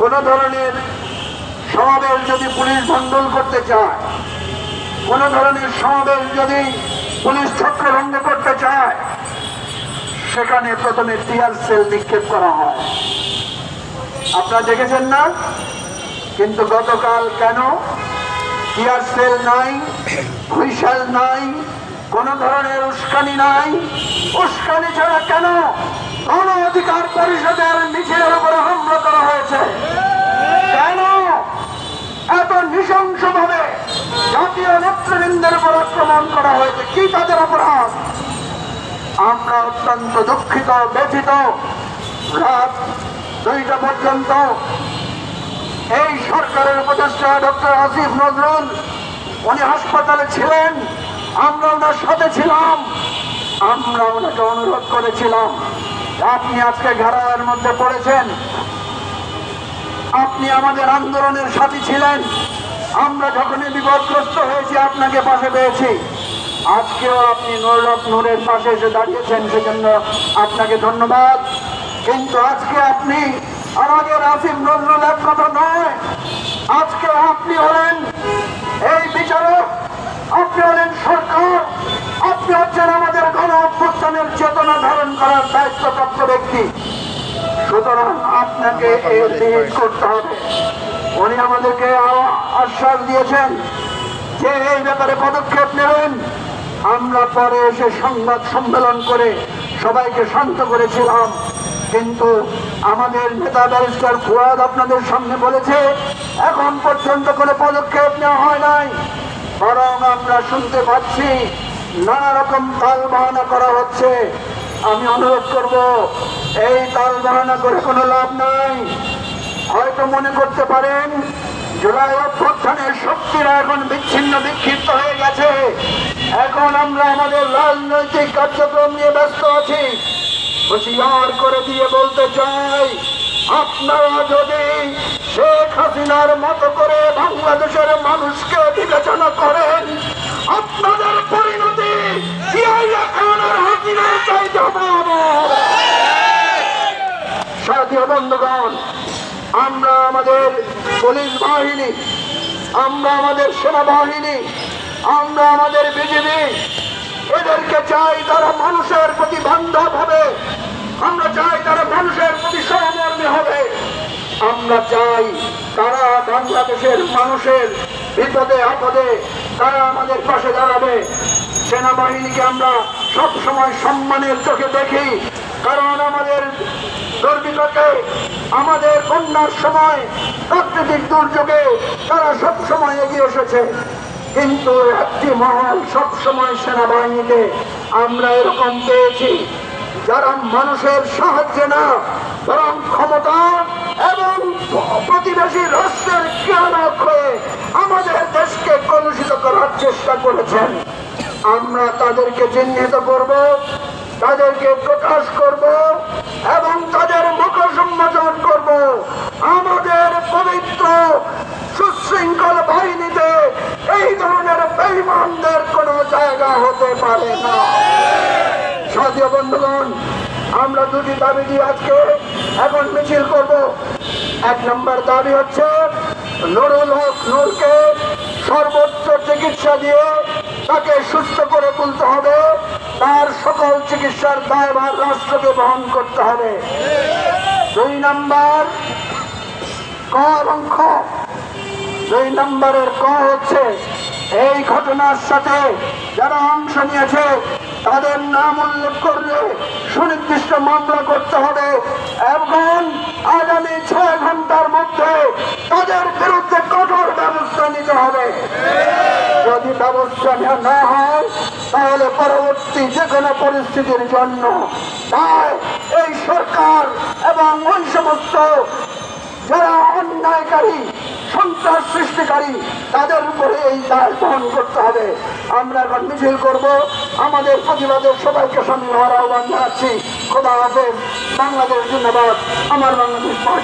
কোন ধরনের সমাবেশ যদি পুলিশ ভণ্ডল করতে চায়, কোন ধরনের সমাবেশ যদি পুলিশ ছত্রভঙ্গ করতে চায়, সেখানে প্রথমে টিয়ার সেল নিক্ষেপ করা হয়। আপনারা দেখেছেন না? কিন্তু গতকাল কেন টিয়ার সেল নাই হুইশাল নাই, কোন ধরনের উস্কানি নাই? উস্কানি ছাড়া কেন নৃশংসভাবে জাতীয় নেতৃবৃন্দের উপর আক্রমণ করা হয়েছে। কি তাদের অপরাধ? আমরা অত্যন্ত দুঃখিত, ব্যথিত। রাত দুইটা পর্যন্ত এই সরকারের উপদেষ্টা ডক্টর আসিফ নজরুল, উনি হাসপাতালে ছিলেন। আমরা ওনার সাথে ছিলাম। আমরা ওনাকে অনুরোধ করেছিলাম, আপনি আজকে ঘেরাওয়ের মধ্যে পড়েছেন। আপনি আমাদের আন্দোলনের সাথী ছিলেন। আমরা যখনই বিপদগ্রস্ত হয়েছি, আপনাকে পাশে পেয়েছি। আজকেও আপনি নৌরক নূরের পাশে এসে দাঁড়িয়েছেন, সেজন্য আপনাকে ধন্যবাদ। কিন্তু আজকে আপনি আমাদের আসিফ নজরুল এক নয়। আজকে আপনি হলেন এই বিচারক, আপনি হলেন সরকার, আপনি হচ্ছেন আমাদের গণ অভ্যুত্থানের চেতনা ধারণ করার দায়িত্বপ্রাপ্ত ব্যক্তি। সুতরাং আপনাকে এই করতে হবে। উনি আমাদেরকে আশ্বাস দিয়েছেন যে এই ব্যাপারে পদক্ষেপ নেবেন। আমরা পরে এসে সংবাদ সম্মেলন করে সবাইকে শান্ত করেছিলাম। কিন্তু আমাদের নেতা ব্যারিস্টার ফুয়াদ আপনাদের সামনে বলেছে, এখন পর্যন্ত কোনো পদক্ষেপ নেওয়া হয় নাই। বরং আমরা শুনতে পাচ্ছি, নানা রকম তাল বাহানা করা হচ্ছে। আমি অনুরোধ করব, এই তাল বাহানা করে কোনো লাভ নাই। হয়তো মনে করতে পারেন জুলাই অভ্যুত্থানের শক্তিরা এখন বিচ্ছিন্ন, বিক্ষিপ্ত হয়ে গেছে। এখন আমরা আমাদের রাজনৈতিক কার্যক্রম নিয়ে ব্যস্ত আছি। হুঁশিয়ার করে দিয়ে বলতে চাই, আপনারা যদি শেখ হাসিনার মতো করে বাংলাদেশের মানুষকে বিবেচনা করেন, আপনাদের পরিণতি হাসিনার চাইতে হবে সাথীয় বন্ধুগণ আমরা আমাদের পুলিশ বাহিনী, আমরা আমাদের সেনাবাহিনী, আমরা আমাদের বিজেপি এদেরকে চাই তারা মানুষের প্রতি বান্ধব হবে। আমরা চাই তারা মানুষের প্রতি সহমর্মী হবে। আমরা চাই তারা বাংলাদেশের মানুষের বিপদে, আপদে তারা আমাদের পাশে দাঁড়াবে। সেনাবাহিনীকে আমরা সব সময় সম্মানের চোখে দেখি, কারণ আমাদের দুর্বিপাকে আমাদের বন্যার সময়, প্রাকৃতিক দুর্যোগে তারা সব সময় এগিয়ে এসেছে। কিন্তু একটি মহল সব সময় সেনাবাহিনীতে আমরা এরকম পেয়েছি, যারা মানুষের সাহায্যে না, বরং ক্ষমতা এবং প্রতিবেশী রাষ্ট্রের জ্ঞানক হয়ে আমাদের দেশকে কলুষিত করার চেষ্টা করেছেন। আমরা তাদেরকে চিহ্নিত করব, তাদেরকে প্রকাশ করব এবং তাদের মুখ সম্মোচন করব আমাদের পবিত্র সুশৃঙ্খল বাহিনীতে এই ধরনের বেইমানদের কোনো জায়গা হতে পারে না। সাথীয় বন্ধুগণ, আমরা দুটি দাবি দিয়ে আজকে এখন মিছিল করব। এক নম্বর দাবি হচ্ছে, নুরুল হক নুরকে সর্বোচ্চ চিকিৎসা দিয়ে তাকে সুস্থ করে তুলতে হবে। তার সকল চিকিৎসার দায়ভার রাষ্ট্রকে বহন করতে হবে। দুই নম্বর, ক এবং খ। দুই নম্বরের ক হচ্ছে এই ঘটনার সাথে যারা অংশ নিয়েছে, তাদের নাম উল্লেখ করলে সুনির্দিষ্ট মামলা করতে হবে এবং আগামী ছয় ঘণ্টার মধ্যে তাদের বিরুদ্ধে কঠোর ব্যবস্থা নিতে হবে। যদি ব্যবস্থা না হয়, তাহলে পরবর্তী যে কোনো পরিস্থিতির জন্য তাই এই সরকার এবং ওই সমস্ত যারা অন্যায়কারী সন্ত্রাস সৃষ্টিকারী তাদের উপরে এই দায় বহন করতে হবে। আমরা এখন মিছিল করব। আমাদের প্রতিবাদের সবাইকে সামনে হওয়ার আহ্বান জানাচ্ছি। খোদা হাফেজ। বাংলাদেশ ধন্যবাদ আমার বাংলাদেশ